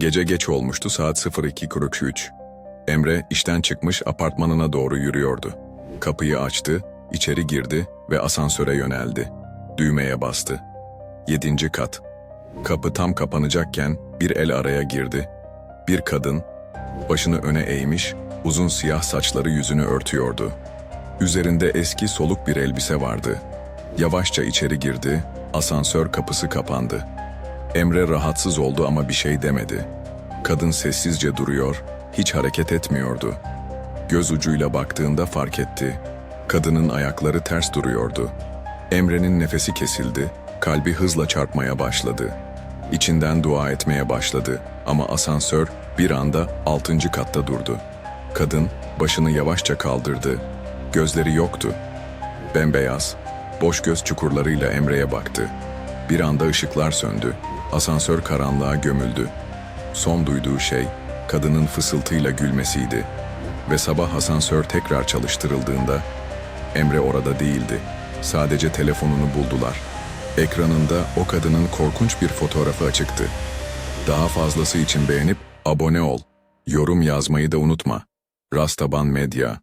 Gece geç olmuştu saat 02.43. Emre işten çıkmış apartmanına doğru yürüyordu. Kapıyı açtı, içeri girdi ve asansöre yöneldi. Düğmeye bastı. Yedinci kat. Kapı tam kapanacakken bir el araya girdi. Bir kadın, başını öne eğmiş, uzun siyah saçları yüzünü örtüyordu. Üzerinde eski soluk bir elbise vardı. Yavaşça içeri girdi, asansör kapısı kapandı. Emre rahatsız oldu ama bir şey demedi. Kadın sessizce duruyor, hiç hareket etmiyordu. Göz ucuyla baktığında fark etti. Kadının ayakları ters duruyordu. Emre'nin nefesi kesildi, kalbi hızla çarpmaya başladı. İçinden dua etmeye başladı ama asansör bir anda altıncı katta durdu. Kadın başını yavaşça kaldırdı. Gözleri yoktu. Bembeyaz, boş göz çukurlarıyla Emre'ye baktı. Bir anda ışıklar söndü. Asansör karanlığa gömüldü. Son duyduğu şey kadının fısıltıyla gülmesiydi. Ve sabah asansör tekrar çalıştırıldığında Emre orada değildi. Sadece telefonunu buldular. Ekranında o kadının korkunç bir fotoğrafı açıktı. Daha fazlası için beğenip abone ol. Yorum yazmayı da unutma. Rastaban Medya